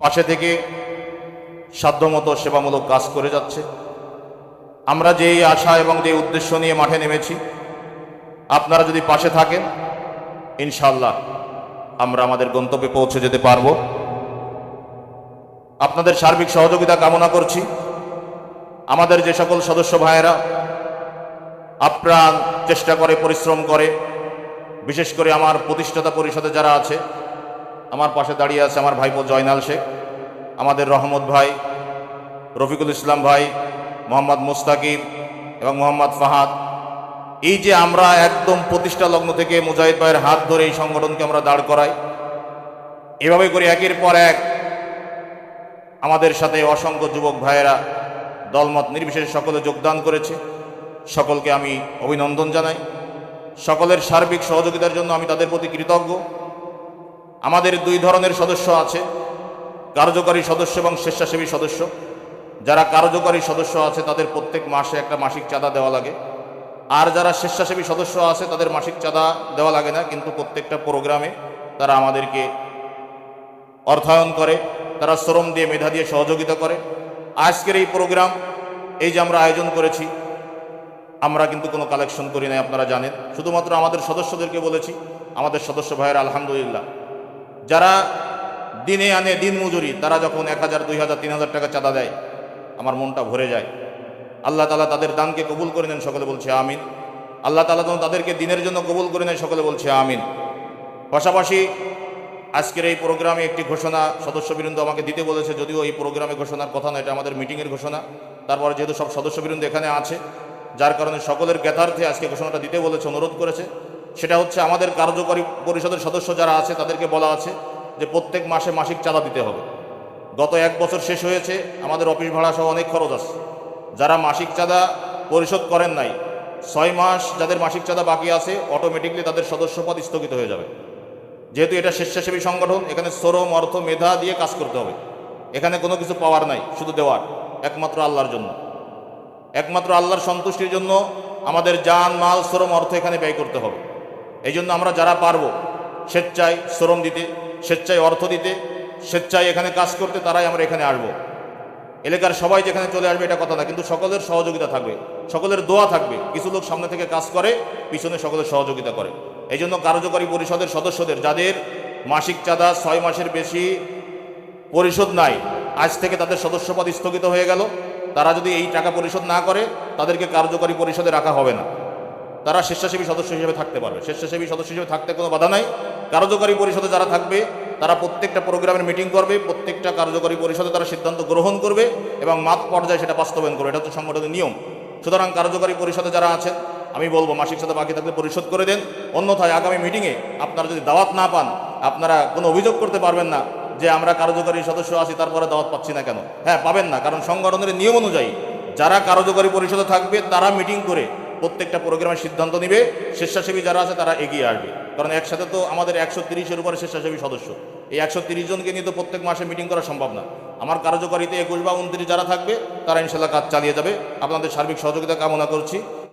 পাশে থেকে সাধ্যমতো সেবামূলক কাজ করে যাচ্ছে। আমরা যেই আশা এবং যে উদ্দেশ্য নিয়ে মাঠে নেমেছি, আপনারা যদি পাশে থাকেন ইনশাল্লাহ আমরা আমাদের গন্তব্যে পৌঁছে যেতে পারব। আপনাদের সার্বিক সহযোগিতা কামনা করছি। আমাদের যে সকল সদস্য ভাইয়েরা আপ্রাণ চেষ্টা করে, পরিশ্রম করে, বিশেষ করে আমার প্রতিষ্ঠাতা পরিষদে যারা আছে আমার পাশে দাঁড়িয়ে আছে আমার ভাইপো জয়নাল শেখ, আমাদের রহমত ভাই, রফিকুল ইসলাম ভাই, মোহাম্মদ মুস্তাকিব এবং মোহাম্মদ ফাহাদ। এই যে আমরা একদম প্রতিষ্ঠা লগ্ন থেকে মুজাহিদ ভাইয়ের হাত ধরে এই সংগঠনকে আমরা দাঁড় করাই, এভাবে করে একের পর এক আমাদের সাথে অসংখ্য যুবক ভাইয়েরা দলমত নির্বিশেষে সকলে যোগদান করেছে। সকলকে আমি অভিনন্দন জানাই। সকলের সার্বিক সহযোগিতার জন্য আমি তাদের প্রতি কৃতজ্ঞ। আমাদের দুই ধরনের সদস্য আছে, কার্যকরী সদস্য এবং স্বেচ্ছাসেবী সদস্য। যারা কার্যকরী সদস্য আছে, তাদের প্রত্যেক মাসে একটা মাসিক চাঁদা দেওয়া লাগে। আর যারা স্বেচ্ছাসেবী সদস্য আছে, তাদের মাসিক চাঁদা দেওয়া লাগে না, কিন্তু প্রত্যেকটা প্রোগ্রামে তারা আমাদেরকে অর্থায়ন করে, তারা শ্রম দিয়ে, মেধা দিয়ে সহযোগিতা করে। আজকের এই প্রোগ্রাম, এই যে আমরা আয়োজন করেছি, আমরা কিন্তু কোনো কালেকশন করি নাই, আপনারা জানেন। শুধুমাত্র আমাদের সদস্যদেরকে বলেছি, আমাদের সদস্য ভাইয়ের আলহামদুলিল্লাহ। যারা দিনে আনে, দিন মজুরি, তারা যখন এক হাজার, দুই হাজার, তিন হাজার টাকা চাঁদা দেয়, আমার মনটা ভরে যায়। আল্লাহ তালা তাদের দানকে কবুল করে নেন, সকলে বলছে আমিন। আল্লাহ তালা যেন তাদেরকে দিনের জন্য কবুল করে নেন সকলে বলছে আমিন। পাশাপাশি আজকের এই প্রোগ্রামে একটি ঘোষণা সদস্যবৃন্দ আমাকে দিতে বলেছে, যদিও এই প্রোগ্রামে ঘোষণার কথা না, এটা আমাদের মিটিংয়ের ঘোষণা। তারপরে যেহেতু সব সদস্যবৃন্দ এখানে আছে, যার কারণে সকলের জ্ঞাতার্থে আজকে ঘোষণাটা দিতে বলেছে, অনুরোধ করেছে। সেটা হচ্ছে আমাদের কার্যকরী পরিষদের সদস্য যারা আছে, তাদেরকে বলা আছে যে প্রত্যেক মাসে মাসিক চাঁদা দিতে হবে। গত এক বছর শেষ হয়েছে, আমাদের অফিস ভাড়া সহ অনেক খরচ আছে। যারা মাসিক চাঁদা পরিশোধ করেন নাই, ছয় মাস যাদের মাসিক চাঁদা বাকি আছে অটোমেটিকলি তাদের সদস্যপদ স্থগিত হয়ে যাবে। যেহেতু এটা স্বেচ্ছাসেবী সংগঠন, এখানে শ্রম, অর্থ, মেধা দিয়ে কাজ করতে হবে। এখানে কোনো কিছু পাওয়ার নাই, শুধু দেওয়ার, একমাত্র আল্লাহর জন্য। একমাত্র আল্লাহর সন্তুষ্টির জন্য আমাদের যান মাল, শ্রম, অর্থ এখানে ব্যয় করতে হবে। এই জন্য আমরা যারা পারব, স্বেচ্ছায় শ্রম দিতে, স্বেচ্ছায় অর্থ দিতে, স্বেচ্ছায় এখানে কাজ করতে, তারাই আমরা এখানে আসব। এলাকার সবাই যেখানে চলে আসবে, এটা কথা না, কিন্তু সকলের সহযোগিতা থাকবে, সকলের দোয়া থাকবে। কিছু লোক সামনে থেকে কাজ করে, পিছনে সকলের সহযোগিতা করে। এই জন্য কার্যকরী পরিষদের সদস্যদের, যাদের মাসিক চাঁদা ছয় মাসের বেশি পরিশোধ নাই, আজ থেকে তাদের সদস্যপদ স্থগিত হয়ে গেল। তারা যদি এই টাকা পরিশোধ না করে, তাদেরকে কার্যকরী পরিষদে রাখা হবে না। তারা স্বেচ্ছাসেবী সদস্য হিসেবে থাকতে পারবে। স্বেচ্ছাসেবী সদস্য হিসেবে থাকতে কোনো বাধা নাই। কার্যকরী পরিষদে যারা থাকবে, তারা প্রত্যেকটা প্রোগ্রামের মিটিং করবে, প্রত্যেকটা কার্যকরী পরিষদে তারা সিদ্ধান্ত গ্রহণ করবে এবং মাঠ পর্যায়ে সেটা বাস্তবায়ন করবে। এটা হচ্ছে সংগঠনের নিয়ম। সুতরাং কার্যকরী পরিষদে যারা আছেন, আমি বলব মাসিক সাথে বাকি থাকলে পরিশোধ করে দেন। অন্যথায় আগামী মিটিংয়ে আপনারা যদি দাওয়াত না পান, আপনারা কোনো অভিযোগ করতে পারবেন না যে আমরা কার্যকরী সদস্য আছি, তারপরে দাওয়াত পাচ্ছি না কেন? হ্যাঁ পাবেন না। কারণ সংগঠনের নিয়ম অনুযায়ী যারা কার্যকরী পরিষদে থাকবে, তারা মিটিং করে প্রত্যেকটা প্রোগ্রামের সিদ্ধান্ত নিবে, স্বেচ্ছাসেবী যারা আছে তারা এগিয়ে আসবে। কারণ একসাথে তো আমাদের একশো তিরিশের উপরে স্বেচ্ছাসেবী সদস্য। এই একশো তিরিশ জনকে নিয়ে তো প্রত্যেক মাসে মিটিং করা সম্ভব না। আমার কার্যকারিতে একুশ বা উনত্রিশ যারা থাকবে, তারা ইনশাল্লাহ কাজ চালিয়ে যাবে। আপনাদের সার্বিক সহযোগিতা কামনা করছি।